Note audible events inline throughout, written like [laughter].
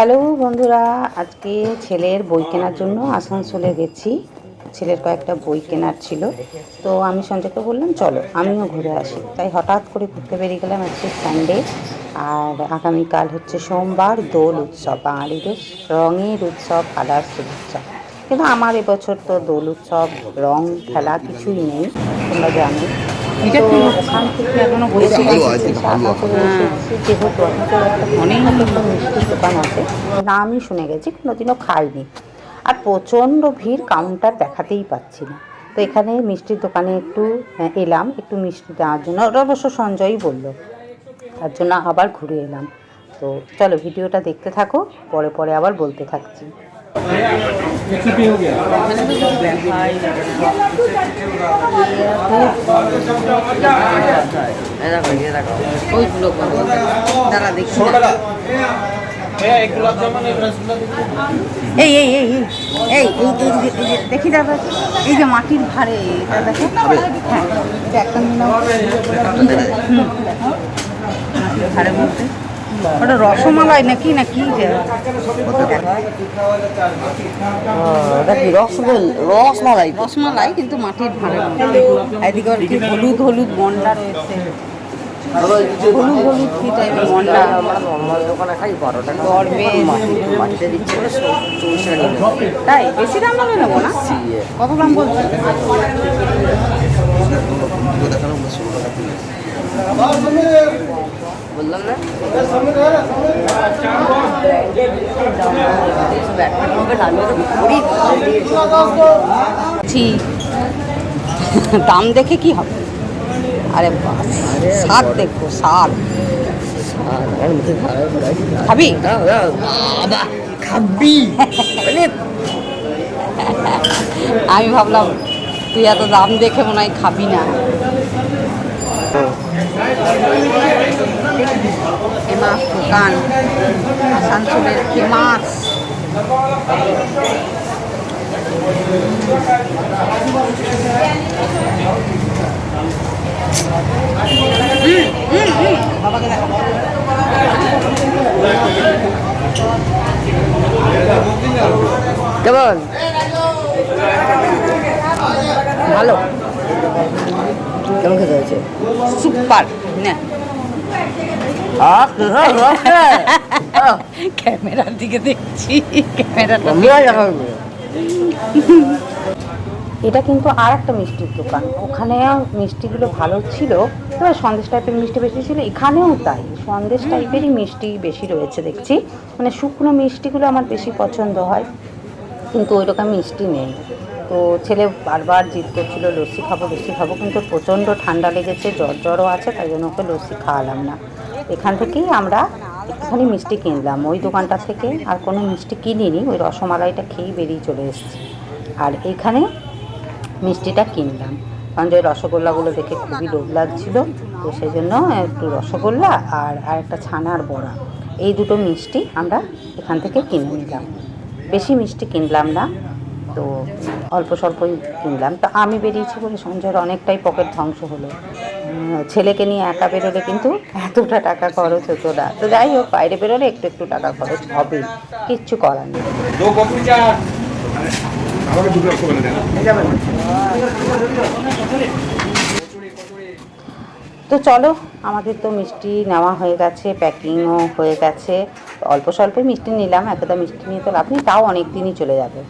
Hello বন্ধুরা, আজকে ছেলের বই কেনার জন্য আসানসোলে গেছি। ছেলের কয়েকটা বই কেনার ছিল। তো আমি সঞ্জয়কে বললাম, চলো, আমিও ঘুরে আসি। তাই হঠাৎ করে ঘুরতে বেরিয়ে গেলাম আজকে সানডে আর আগামীকাল হচ্ছে সোমবার দোল উৎসব, বাঙালিদের রঙের উৎসব কালার্সের উৎসব। কিন্তু আমার এবছর তো দোল উৎসব, রং, খেলা কিছুই নেই, তোমরা জানো। এটা কি ওখান থেকে এখনও বসে আছে, এসেছি, ভালো আসানসোলে আছে। এসেছি, যেহেতু আসানসোলে একটা অনেক মিষ্টির দোকান আছে। নামই শুনে গেছি কোনোদিনও খাইনি আর প্রচণ্ড ভিড় কাউন্টার দেখাতেই পাচ্ছি না। তো এখানে মিষ্টির দোকানে একটু এলাম একটু মিষ্টি দেওয়ার জন্য। ওটা অবশ্য সঞ্জয়ই বলল। তার জন্য আবার ঘুরে এলাম। তো চলো ভিডিওটা দেখতে থাকো পরে পরে আবার বলতে থাকছি। দেখি এই এই এই দেখি দাদা এই যে মাটির ভারে দেখো হ্যাঁ ভারে মধ্যে ওটা রসমালাই নাকি না কি যে ওটা কি রসগোল রসমালাই রসমালাই কিন্তু মাটির ভাড়ের এদিকে আবার কি হলুদ হলুদ মন্ডা রয়েছে। হলুদ হলুদ কি টাইপের মন্ডা নর্মাল দোকানে খাই বারো টাকা মাটিতে দিচ্ছে চল্লিশ টাকা তাই? বেশি দাম হলে নেব না? কত দাম বলছো? বললাম না? দাম দেখে কি হবে? আরে বাস স্বাদ দেখব স্বাদ খাবি? খাবি। আমি ভাবলাম তুই এত দাম দেখে মনে হয় খাবি না। ফেমাস দোকান আসানসোলের ফেমাস কেমন ভালো। কেমন খেতে হয়েছে? সুপার। না। [laughs] ক্যামেরার দিকে দেখছি ক্যামেরাটা এটা কিন্তু আর একটা মিষ্টির দোকান। ওখানে মিষ্টিগুলো ভালো ছিল তবে সন্দেশ টাইপের মিষ্টি বেশি ছিল। এখানেও তাই সন্দেশ টাইপেরই মিষ্টি বেশি রয়েছে দেখছি। মানে শুকনো মিষ্টিগুলো আমার বেশি পছন্দ হয় কিন্তু ওই রকম মিষ্টি নেই। তো ছেলে বারবার জিদ করছিল লস্যি খাব লস্যি খাব, কিন্তু প্রচণ্ড ঠান্ডা লেগেছে, জ্বর জ্বরও আছে, তাই জন্য ওকে লস্যি খাওয়ালাম না। এখান থেকেই আমরা একটুখানি মিষ্টি কিনলাম। ওই দোকানটা থেকে আর কোনো মিষ্টি কিনিনি, ওই রসমালাইটা খেয়েই বেরিয়ে চলে এসেছি। আর এখানে মিষ্টিটা কিনলাম। সঞ্জয় রসগোল্লাগুলো দেখে খুবই লোভ লাগছিল, তো সেই জন্য একটু রসগোল্লা আর আর একটা ছানার বড়া। এই দুটো মিষ্টি আমরা এখান থেকে কিনে নিলাম। বেশি মিষ্টি কিনলাম না। তো অল্প স্বল্পই কিনলাম। তো আমি বেরিয়েছি বলে সঞ্জয়ের অনেকটাই পকেট ধ্বংস হলো। ছেলেকে নিয়ে একা বেরোলে কিন্তু এতটা টাকা খরচ হতো না। তো যাই হোক বাইরে বেরোলে একটু একটু টাকা খরচ হবে। কিচ্ছু করার নেই। তো চলো আমাদের তো মিষ্টি নেওয়া হয়ে গেছে প্যাকিংও হয়ে গেছে। অল্প স্বল্পই মিষ্টি নিলাম এতটা মিষ্টি নিয়ে তো লাভ নেই তাও অনেক দিনই চলে যাবে।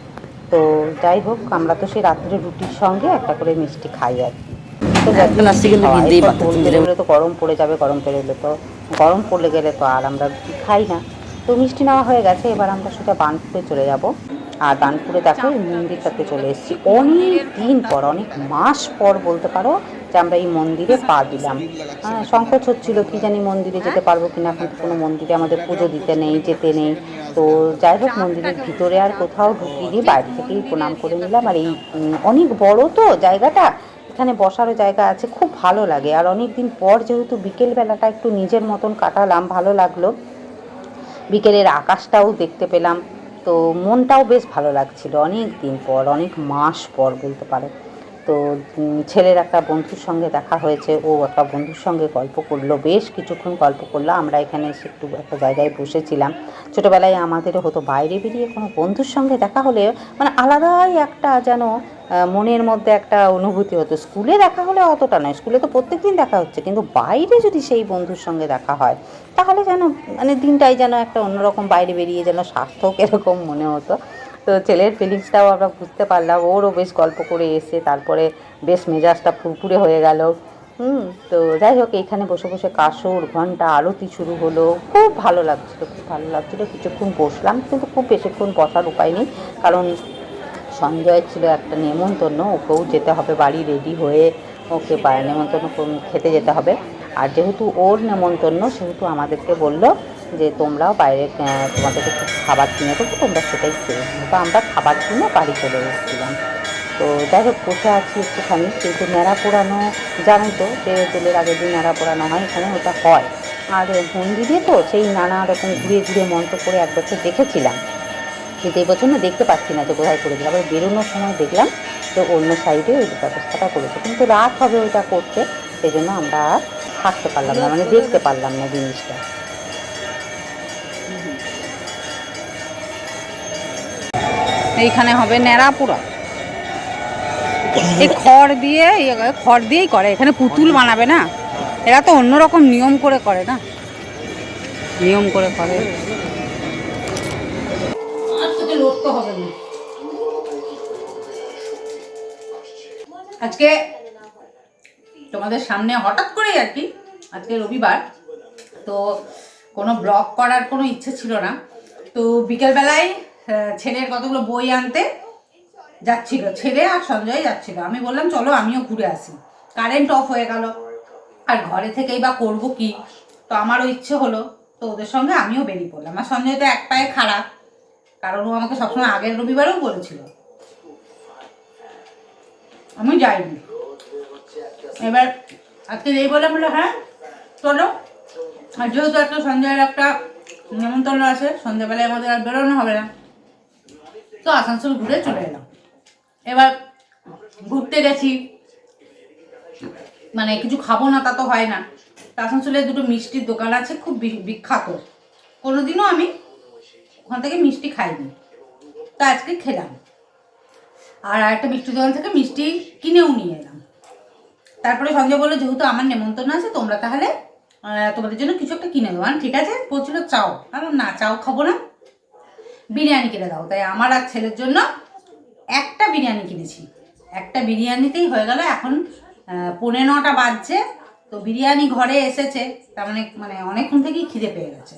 তো যাই হোক আমরা তো সেই রাত্রে রুটির সঙ্গে একটা করে মিষ্টি খাই আর কি। তো গরম পড়ে যাবে গরম পেরোলে তো গরম পড়লে গেলে তো আর আমরা রুটি খাই না। তো মিষ্টি নেওয়া হয়ে গেছে এবার আমরা সোজা বানপুরে চলে যাব। আর বানপুরে দেখো এই মন্দিরটাতে চলে এসেছি। অনেক দিন পর, অনেক মাস পর বলতে পারো যে আমরা এই মন্দিরে পা দিলাম। হ্যাঁ সংকোচ হচ্ছিল, কি জানি মন্দিরে যেতে পারব কিনা এখন তো কোনো মন্দিরে আমাদের পুজো দিতে নেই, যেতে নেই। তো যাই হোক, মন্দিরের ভিতরে আর কোথাও ঢুকিয়ে বাইরে থেকেই প্রণাম করে নিলাম। আর এই অনেক বড় তো জায়গাটা, এখানে বসারও জায়গা আছে, খুব ভালো লাগে। আর অনেক দিন পর যেহেতু বিকেলবেলাটা একটু নিজের মতন কাটালাম, ভালো লাগল। বিকেলের আকাশটাও দেখতে পেলাম। তো মনটাও বেশ ভালো লাগছিল। অনেক দিন পর, অনেক মাস পর বলতে পারে। তো ছেলের একটা বন্ধুর সঙ্গে দেখা হয়েছে, ও একটা বন্ধুর সঙ্গে গল্প করল, বেশ কিছুক্ষণ গল্প করল। আমরা এখানে এসে একটু একটা জায়গায় বসেছিলাম। ছোটোবেলায় আমাদেরও হতো বাইরে বেরিয়ে কোনো বন্ধুর সঙ্গে দেখা হলে মানে আলাদাই একটা যেন মনের মধ্যে একটা অনুভূতি হতো। স্কুলে দেখা হলে অতটা নয়, স্কুলে তো প্রত্যেকদিন দেখা হচ্ছে, কিন্তু বাইরে যদি সেই বন্ধুর সঙ্গে দেখা হয়, তাহলে যেন মানে দিনটাই যেন একটা অন্যরকম বাইরে বেরিয়ে যেন সার্থক এরকম মনে হতো। তো ছেলের ফিলিংসটাও আমরা বুঝতে পারলাম, ওরও বেশ গল্প করে এসে তারপরে বেশ মেজাজটা ফুরফুরে হয়ে গেল। হুম, তো যাই হোক এখানে বসে বসে কাসর ঘণ্টা আরতি শুরু হলো। খুব ভালো লাগছিল, খুব ভালো লাগছিল। কিছুক্ষণ বসলাম, কিন্তু খুব বেশিক্ষণ বসার উপায় নেই, কারণ সঞ্জয় ছিল একটা নেমন্তন্ন, ওকেও যেতে হবে, বাড়ি রেডি হয়ে ওকে নেমন্তন্ন খেতে যেতে হবে। আর যেহেতু ওর নেমন্তন্ন, সেহেতু আমাদেরকে বলল যে, তোমরাও বাইরে তোমাদেরকে খাবার কিনে দেবো, তোমরা সেটাই খেয়ে। তো আমরা খাবার কিনে বাড়ি চলে এসেছিলাম। তো যাই হোক, বসে আছি একটুখানি। কিন্তু ন্যাড়া পোড়ানো, জানোই তো যে দোলের আগের দিন ন্যাড়া পোড়ানো হয়, এখানে ওটা হয়। আর মন্দিরে তো সেই নানা রকম ঘুরে ঘুরে মন্ত্র করে এক বছর দেখেছিলাম। কিন্তু এই বছর না দেখতে পাচ্ছি না যে কোথায় করেছে আবার বেরোনোর সময় দেখলাম, তো অন্য সাইডে ওই ব্যবস্থাটা করেছে। কিন্তু রাত হবে ওইটা করতে, সেই জন্য আমরা আর থাকতে পারলাম না মানে দেখতে পারলাম না জিনিসটা। এইখানে হবে ন্যাড়াপুরা। এই খড় দিয়ে, ইয়ে- খড় দিয়েই করে, এখানে পুতুল বানাবে না? এরা তো অন্যরকম নিয়ম করে করে না? নিয়ম করে করে। আজকে তোমাদের সামনে হঠাৎ করেই আর কি আজকে রবিবার, তো কোনো ব্লগ করার কোনো ইচ্ছে ছিল না। তো বিকেলবেলায় ছেলের কতগুলো বই আনতে যাচ্ছিল, ছেলে আর সঞ্জয় যাচ্ছিল। আমি বললাম, চলো আমিও ঘুরে আসি। কারেন্ট অফ হয়ে গেল। আর ঘরে থেকেই বা করব কি? তো আমারও ইচ্ছে হলো, তো ওদের সঙ্গে আমিও বেরিয়ে পড়লাম। আর সঞ্জয় তো এক পায়ে খারাপ কারণ ও আমাকে সবসময় আগের রবিবারেও বলেছিল। আমি যাইনি। এবার আজকে এই বলে বলল হ্যাঁ চলো। আর যেহেতু একটা সন্ধ্যার একটা নেমন্তন্ন আছে, সন্ধ্যাবেলায় আমাদের আর বেরোনো হবে না। তো আসানসোল ঘুরে চলে এলাম। এবার ঘুরতে গেছি। মানে কিছু খাব না তা তো হয় না। আসানসোলে দুটো মিষ্টির দোকান আছে, খুব বিখ্যাত। কোনোদিনও আমি ওখান থেকে মিষ্টি খাইনি। তা আজকে খেলাম। আর একটা মিষ্টির দোকান থেকে মিষ্টি কিনেও নিয়ে এলাম। তারপরে সঞ্জয় বলল যেহেতু আমার নেমন্তন্ন আছে তোমরা তাহলে তোমাদের জন্য কিছু একটা কিনে দেবো ঠিক আছে। বলছিল চাও। আর না চাও খাব না। বিরিয়ানি কিনে দাও। তাই আমার আর ছেলের জন্য একটা বিরিয়ানি কিনেছি। একটা বিরিয়ানিতেই হয়ে গেল এখন আহ, পৌনে নটা বাজছে তো বিরিয়ানি ঘরে এসেছে। তার মানে মানে অনেকক্ষণ থেকেই খিদে পেয়ে গেছে।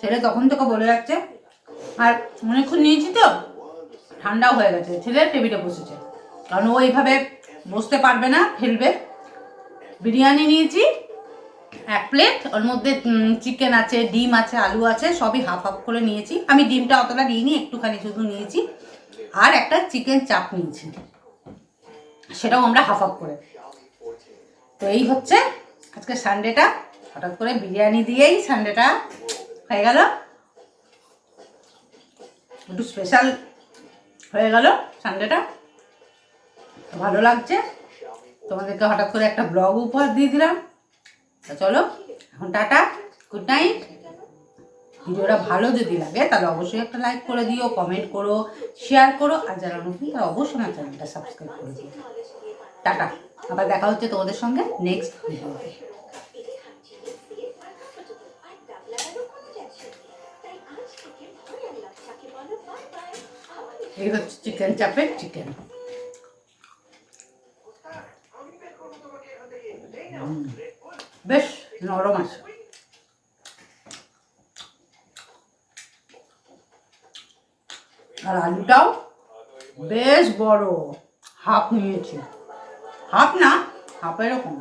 ছেলে তখন তোকে বলে যাচ্ছে আর অনেকক্ষণ নিয়েছি তো? ঠান্ডাও হয়ে গেছে ছেলে টেবিলে বসেছে। কারণ ও এইভাবে বসতে পারবে না, ফেলবে। বিরিয়ানি নিয়েছি, এক প্লেট, ওর মধ্যে চিকেন আছে, ডিম আছে, আলু আছে, সবই হাফ হাফ করে নিয়েছি। আমি ডিমটা অতটা নিইনি একটুখানি শুধু নিয়েছি। আর একটা চিকেন চাপ নিয়েছি, সেটাও আমরা হাফ হাফ করে। তো এই হচ্ছে আজকে সানডেটা হঠাৎ করে বিরিয়ানি দিয়েই সানডেটা হয়ে গেল। একটু স্পেশাল হয়ে গেল সানডেটা ভালো লাগছে। তোমাদেরকে হঠাৎ করে একটা ব্লগ উপহার দিয়ে দিলাম। চলো, এখন টাটা গুড নাইট ভিডিওটা ভালো যদি লাগে, তাহলে অবশ্যই একটা লাইক করে দিও কমেন্ট করো শেয়ার করো, আর যারা নতুন, তারা অবশ্যই আমার চ্যানেলটা সাবস্ক্রাইব করে দিও। টাটা, আবার দেখা হচ্ছে তোমাদের সঙ্গে নেক্সট ভিডিওতে এই হচ্ছে চিকেন চাপের চিকেন বেশ, নরম আছে। আর আলুটাও বেশ বড়, হাফ নিয়েছি। হাফ না, হাফ এরকম।